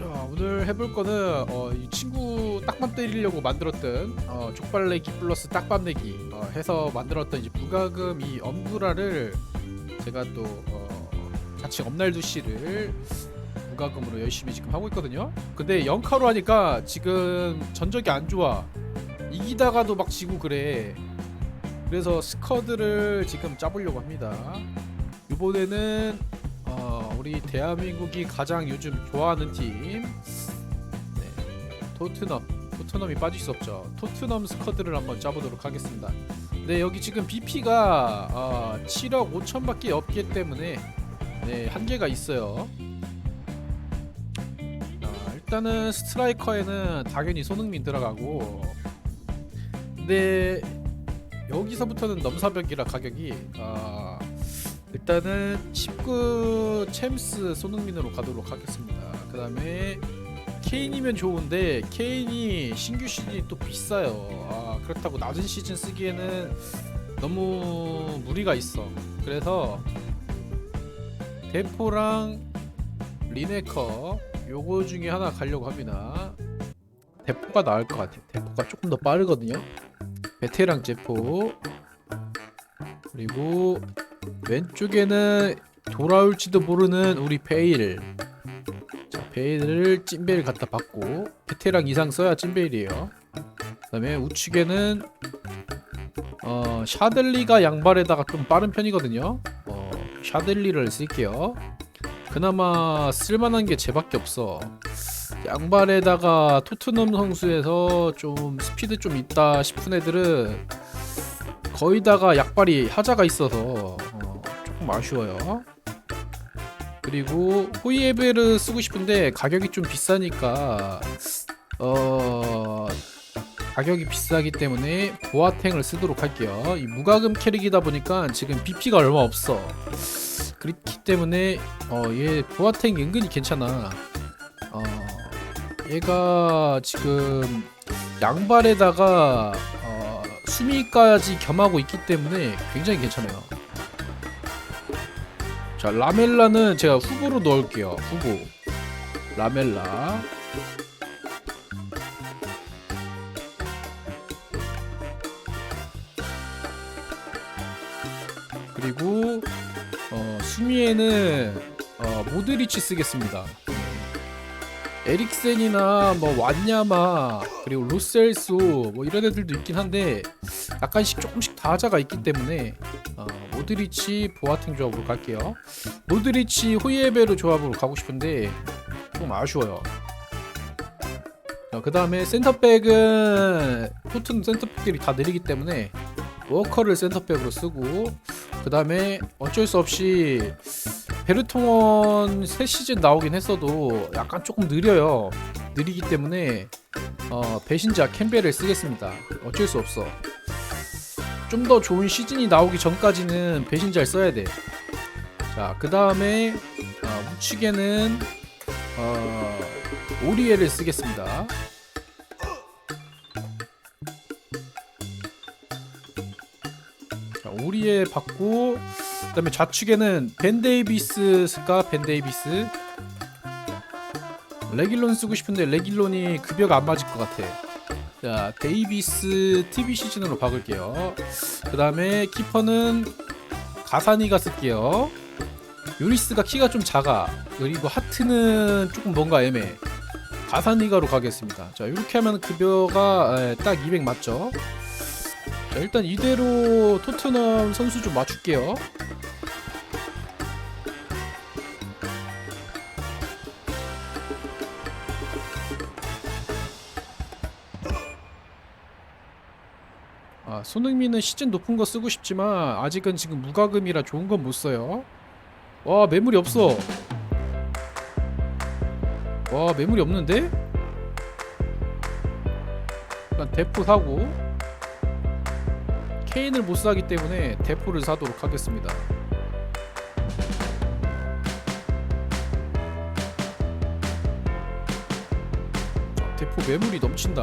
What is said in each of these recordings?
자, 오늘 해볼 거는 어, 이 친구 딱밤 때리려고 만들었던 어, 족발내기 플러스 딱밤 내기 어, 해서 만들었던 이제 무가금 이 엄브라를 제가 또 어, 자칭 엄날두 씨를 무가금으로 열심히 지금 하고 있거든요. 근데 0카로 하니까 지금 전적이 안 좋아. 이기다가도 막 지고 그래. 그래서 스쿼드를 지금 짜보려고 합니다. 이번에는 어, 우리 대한민국이 가장 요즘 좋아하는 팀. 네, 토트넘 토트넘이 빠질 수 없죠. 토트넘 스쿼드를 한번 짜보도록 하겠습니다. 네 여기 지금 BP가 어, 7억 5천 밖에 없기 때문에 네 한계가 있어요. 자, 일단은 스트라이커에는 당연히 손흥민 들어가고. 근데 여기서부터는 넘사벽이라 가격이 아 일단은 19 챔스 손흥민으로 가도록 하겠습니다. 그 다음에 케인이면 좋은데 케인이 신규 시즌이 또 비싸요. 아, 그렇다고 낮은 시즌 쓰기에는 너무 무리가 있어. 그래서 대포랑 리네커 요거 중에 하나 가려고 합니다. 대포가 나을 것 같아요. 대포가 조금 더 빠르거든요. 베테랑 제포 그리고 왼쪽에는 돌아올지도 모르는 우리 베일. 자 베일을 찐베일 갖다 받고 베테랑 이상 써야 찐베일이에요. 그 다음에 우측에는 어 샤들리가 양발에다가 좀 빠른 편이거든요. 어 샤들리를 쓸게요. 그나마 쓸만한 게 쟤밖에 없어. 양발에다가 토트넘 선수에서 좀 스피드 좀 있다 싶은 애들은 거의 다가 약발이 하자가 있어서 어, 조금 아쉬워요. 그리고 호이에베를 쓰고 싶은데 가격이 좀 비싸니까 어 가격이 비싸기 때문에 보아탱을 쓰도록 할게요. 이 무가금 캐릭이다 보니까 지금 BP가 얼마 없어. 그렇기 때문에 어 얘 보아탱 은근히 괜찮아. 어 얘가 지금 양발에다가 어, 수미까지 겸하고 있기 때문에 굉장히 괜찮아요. 자 라멜라는 제가 후보로 넣을게요. 후보 라멜라. 그리고 어, 수미에는 어, 모드리치 쓰겠습니다. 에릭센이나 뭐 완야마 그리고 로셀소 뭐 이런 애들도 있긴 한데 약간씩 조금씩 다자가 있기 때문에 어, 모드리치 보아팅 조합으로 갈게요. 모드리치 호이에베르 조합으로 가고 싶은데 좀 아쉬워요. 그 다음에 센터백은 토트넘 센터백들이 다 느리기 때문에 워커를 센터백으로 쓰고 그 다음에 어쩔 수 없이 베르통원 새 시즌 나오긴 했어도 약간 조금 느려요. 느리기 때문에 어, 배신자 캠벨을 쓰겠습니다. 어쩔 수 없어. 좀 더 좋은 시즌이 나오기 전까지는 배신자를 써야 돼. 자, 그 다음에 어, 우측에는 어, 오리에를 쓰겠습니다. 자, 오리에 받고 그 다음에 좌측에는 벤 데이비스 쓸까? 벤 데이비스. 레길론 쓰고 싶은데 레길론이 급여가 안 맞을 것 같아. 자, 데이비스 TV 시즌으로 박을게요. 그 다음에 키퍼는 가사니가 쓸게요. 유리스가 키가 좀 작아. 그리고 하트는 조금 뭔가 애매해. 가사니가로 가겠습니다. 자, 이렇게 하면 급여가 에, 딱200 맞죠? 자, 일단 이대로 토트넘 선수 좀 맞출게요. 손흥민은 시즌 높은 거 쓰고 싶지만 아직은 지금 무과금이라 좋은 건 못 써요. 와, 매물이 없어. 와, 매물이 없는데? 일단 대포 사고 케인을 못 사기 때문에 대포를 사도록 하겠습니다. 아, 대포 매물이 넘친다.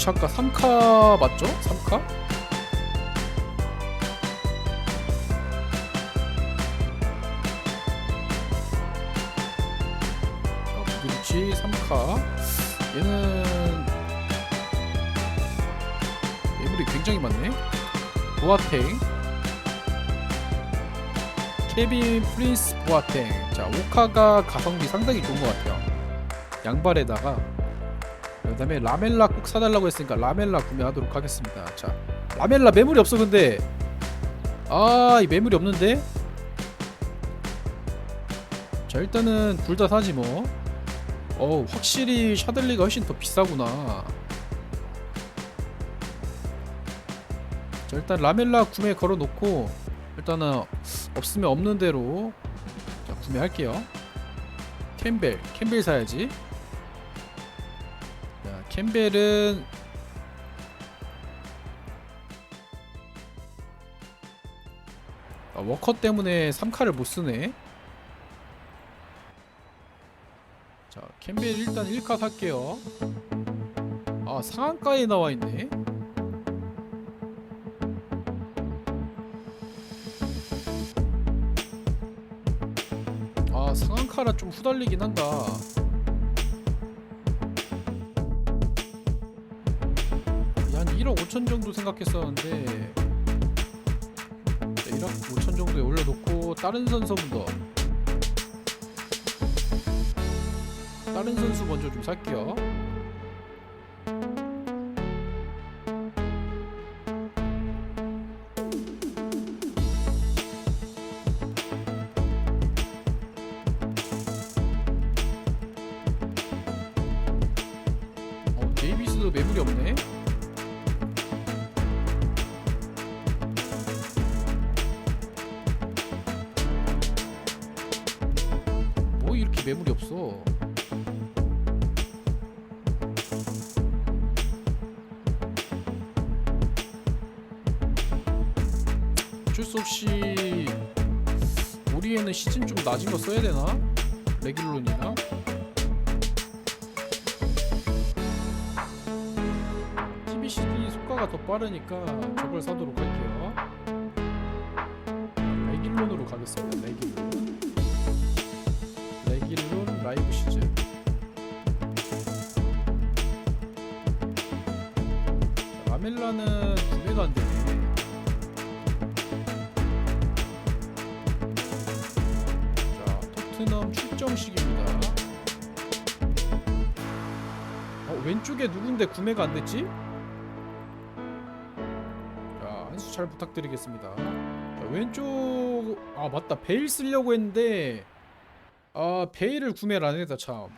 2차가 3카 맞죠? 3카? 자, 무드리치 3카. 얘는 예물이 굉장히 많네. 보아탱. 케빈 프린스 보아탱. 자, 5카가 가성비 상당히 좋은 것 같아요. 양발에다가 그 다음에 라멜라 꼭 사달라고 했으니까 라멜라 구매하도록 하겠습니다. 자 라멜라 매물이 없어 근데. 아 이 매물이 없는데? 자 일단은 둘 다 사지 뭐. 어우 확실히 샤들리가 훨씬 더 비싸구나. 자 일단 라멜라 구매 걸어놓고 일단은 없으면 없는 대로. 자 구매할게요. 캠벨 캠벨 사야지 자 캠벨은 아, 워커 때문에 3카를 못 쓰네. 자 캠벨 일단 1카 살게요. 아 상한가에 나와 있네. 아 상한카라 좀 후달리긴 한다 5천 정도 생각했었는데 1억 5천 정도에 올려놓고 다른 선수부터 다른 선수 먼저 좀 살게요. 어, 데이비스도 매물이 없네. 어쩔 수 없이 우리에는 시즌 좀 낮은 거 써야 되나? 레귤론이나? TBCD 속가가 더 빠르니까 저걸 사도록 할게요. 레귤론으로 가겠습니다. 레귤론. 레길론 라이브 시즌 자, 라멜라는 자 토트넘 출정식입니다 어, 왼쪽에 누군데 구매가 안 됐지? 자 한수 잘 부탁드리겠습니다 자, 왼쪽 아 맞다 베일 쓰려고 했는데 아 베일을 구매를 안 했다 참.